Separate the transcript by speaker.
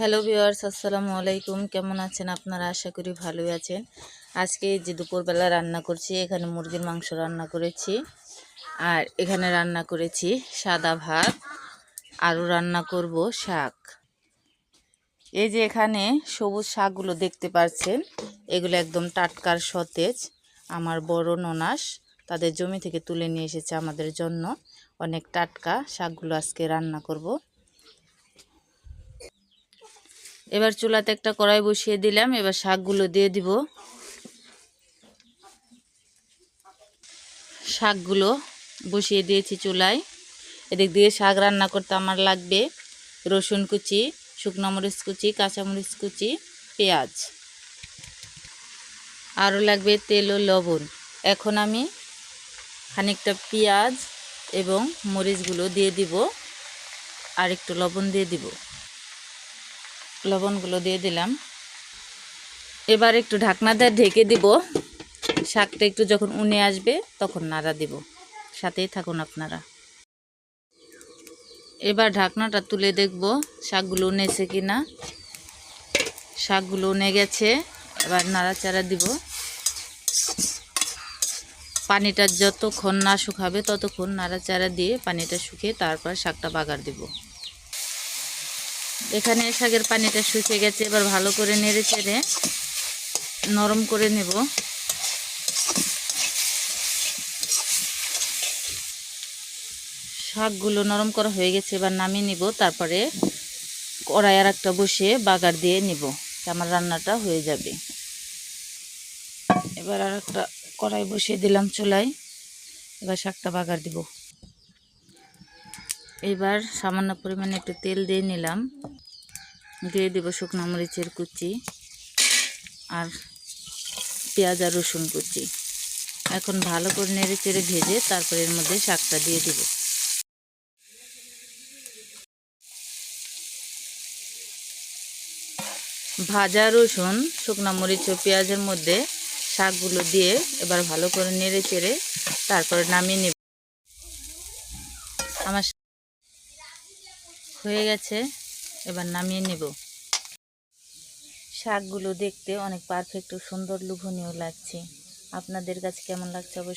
Speaker 1: Hello viewers আসসালামু আলাইকুম। কেমন আছেন আপনারা? আশা করি ভালোই আছেন। আজকে যে দুপুরবেলা রান্না করছি, এখানে মুরগির মাংস রান্না করেছি। আর এখানে রান্না করেছি সাদা ভাত, আরও রান্না করব শাক। এই যে এখানে সবুজ শাকগুলো দেখতে পাচ্ছেন, এগুলো একদম টাটকার সতেজ। আমার বড় ননাস তাদের জমি থেকে তুলে নিয়ে এসেছে আমাদের জন্য। অনেক টাটকা শাকগুলো আজকে রান্না করব। এবার চুলাতে একটা কড়াই বসিয়ে দিলাম, এবার শাকগুলো দিয়ে দিব। শাকগুলো বসিয়ে দিয়েছি চুলায়। এদিক দিয়ে শাক রান্না করতে আমার লাগবে রসুন কুচি, শুকনো মরিচ কুচি কাঁচামরিচ কুচি, পেঁয়াজ। আরও লাগবে তেল ও লবণ। এখন আমি খানিকটা পেঁয়াজ এবং মরিচগুলো দিয়ে দিব আর একটু লবণ দিয়ে দিব। লবণগুলো দিয়ে দিলাম। এবার একটু ঢাকনা দিয়ে ঢেকে দিব। শাকটা একটু যখন উনে আসবে তখন নাড়া দিব। সাথেই থাকুন আপনারা। এবার ঢাকনাটা তুলে দেখব শাকগুলো উনেছে কি না শাকগুলো উনে গেছে, এবার নাড়াচাড়া দিব। পানিটা যতক্ষণ না শুকাবে ততক্ষণ নাড়াচাড়া দিয়ে পানিটা শুকিয়ে তারপর শাকটা বাগার দিব। এখানে শাকের পানিটা শুকিয়ে গেছে, এবার ভালো করে নেড়ে চেড়ে নরম করে নেব। শাকগুলো নরম করা হয়ে গেছে, এবার নামিয়ে নিব, তারপরে কড়াই আর একটা বসে বাগার দিয়ে নিব আমার রান্নাটা হয়ে যাবে। এবার আর একটা কড়াই বসিয়ে দিলাম চুলায়, এবার শাকটা বাগার দিব। এবার সামান্য পরিমাণে একটু তেল দিয়ে নিলাম। দিয়ে দিব শুকনো মরিচের কুচি আর পেঁয়াজ আর রসুন কুচি। এখন ভালো করে নেড়ে চেড়ে ভেজে তারপরে এর মধ্যে শাকটা দিয়ে দিব। ভাজা রসুন, শুকনো মরিচ ও পেঁয়াজের মধ্যে শাকগুলো দিয়ে এবার ভালো করে নেড়ে চেড়ে তারপরে নামিয়ে নিব। আমার হয়ে গেছে, এবার নামিয়ে নেব। শাকগুলো দেখতে অনেক পারফেক্ট ও সুন্দর, লোভনীয় লাগছে। আপনাদের কাছে কেমন লাগছে অবশ্যই